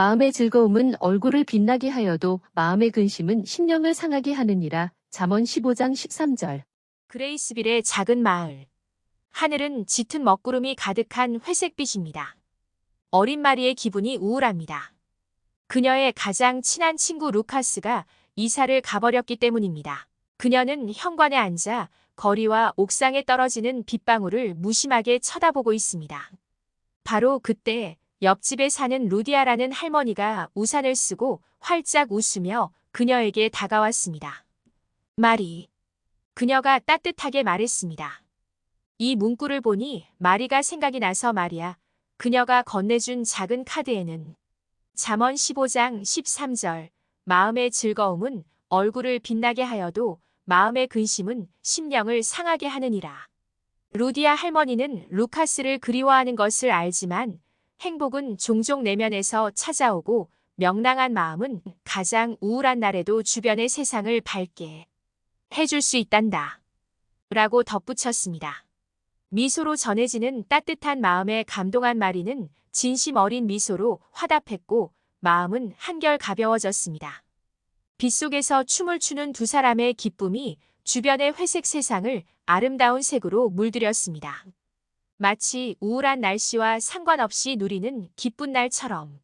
마음의 즐거움은 얼굴을 빛나게 하여도 마음의 근심은 심령을 상하게 하느니라. 잠언 15장 13절. 그레이스빌의 작은 마을. 하늘은 짙은 먹구름이 가득한 회색빛입니다. 어린 마리의 기분이 우울합니다. 그녀의 가장 친한 친구 루카스가 이사를 가버렸기 때문입니다. 그녀는 현관에 앉아 거리와 옥상에 떨어지는 빗방울을 무심하게 쳐다보고 있습니다. 바로 그때 옆집에 사는 루디아라는 할머니가 우산을 쓰고 활짝 웃으며 그녀에게 다가왔습니다. 마리. 그녀가 따뜻하게 말했습니다. 이 문구를 보니 마리가 생각이 나서 말이야. 그녀가 건네준 작은 카드에는 잠언 15장 13절 마음의 즐거움은 얼굴을 빛나게 하여도 마음의 근심은 심령을 상하게 하느니라. 루디아 할머니는 루카스를 그리워하는 것을 알지만 행복은 종종 내면에서 찾아오고 명랑한 마음은 가장 우울한 날에도 주변의 세상을 밝게 해줄 수 있단다. 라고 덧붙였습니다. 미소로 전해지는 따뜻한 마음에 감동한 마리는 진심 어린 미소로 화답했고 마음은 한결 가벼워졌습니다. 빗속에서 춤을 추는 두 사람의 기쁨이 주변의 회색 세상을 아름다운 색으로 물들였습니다. 마치 우울한 날씨와 상관없이 누리는 기쁜 날처럼.